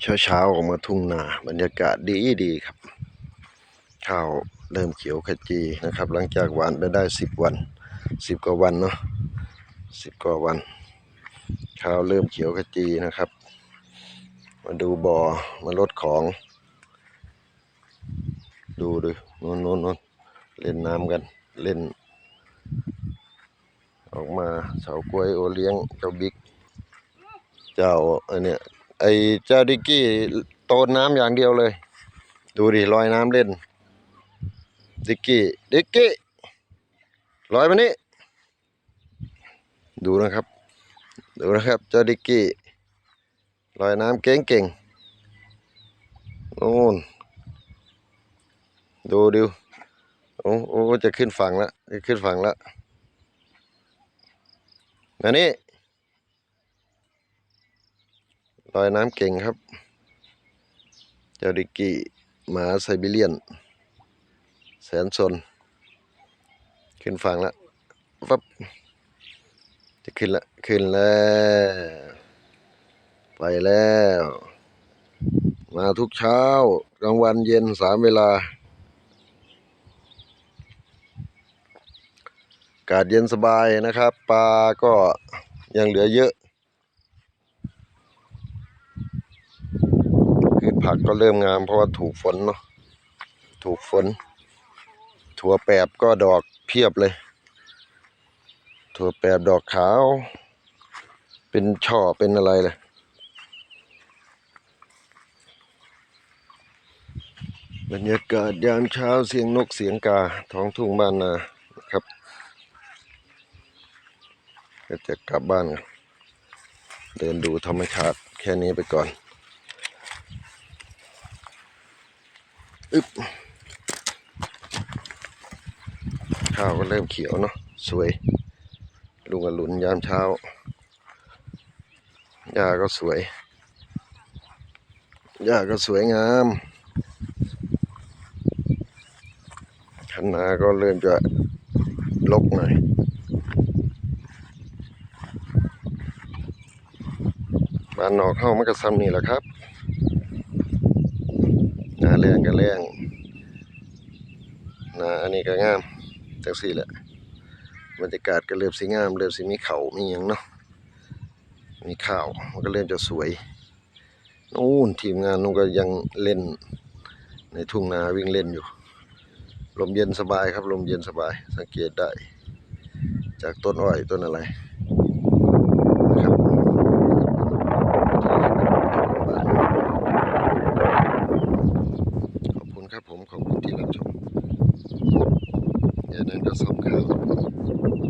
เช้าเช้าๆออกมาทุ่งนาบรรยากาศดีดีครับ ข้าวเริ่มเขียวขจีนะครับ หลังจากหวานไปได้สิบวันสิบกว่าวันเนาะสิบกว่าวัน ข้าวเริ่มเขียวขจีนะครับ มาดูบ่อมาลดของ ดูดูนู่นนู่นนู่นเล่นน้ำกันเล่น ออกมาเสากล้วยโอเลี้ยงเจ้าบิ๊ก เจ้าไอเนี่ย ไอเจ้าดิกกี้โตนน้ำอย่างเดียวเลย ดูดิลอยน้ำเล่น ดิกกี้ดิกกี้ลอยมานี่ดูนะครับ ดูนะครับ เจ้าดิกกี้ลอยน้ำเก่งเก่งๆนู่นดูดูโอ้โอ้จะขึ้นฝั่งแล้วจะขึ้นฝั่งแล้วมานี่ ลอยน้ำเก่งครับ เจ้าดิกกี้หมาไซบีเรียน แสนสน ขึ้นฝั่งแล้วฟับจะขึ้นละ ขึ้นแล้ว ไปแล้ว มาทุกเช้ากลางวันเย็นสามเวลา อากาศเย็นสบายนะครับ ปลาก็ยังเหลือเยอะ พืช ผักก็เริ่มงามเพราะว่าถูกฝนเนาะถูกฝน ถั่วแปบก็ดอกเพียบเลย ถั่วแปบดอกขาว เป็นช่อเป็นอะไรเลยบรรยากาศยามเช้าเสียงนกเสียงกาท้องทุ่งบ้านนานะครับก็จะกลับบ้าน เดินดูธรรมชาติแค่นี้ไปก่อน อึบข้าวก็เริ่มเขียวเนาะสวย ลุงอรุณยามเช้าหญ้าก็สวยหญ้าก็สวยงามคันนาก็เริ่มจะลกหน่อยบ้านนอกเข้ามันก็ซ้ำนี่แหละครับ นาแรงก็แรงนาอันนี้ก็งามจังสี่แหละบรรยากาศก็เริ่มสีงามเริ่มสีมีเขามีหยังเนาะมีข้าวมันก็เริ่มจะสวยนู่นทีมงานนู่นก็ยังเล่น ในทุ่งนาวิ่งเล่นอยู่ ลมเย็นสบายครับ ลมเย็นสบาย สังเกตได้ จากต้นอ้อยต้นอะไรนะครับ ขอบคุณ ครับผมข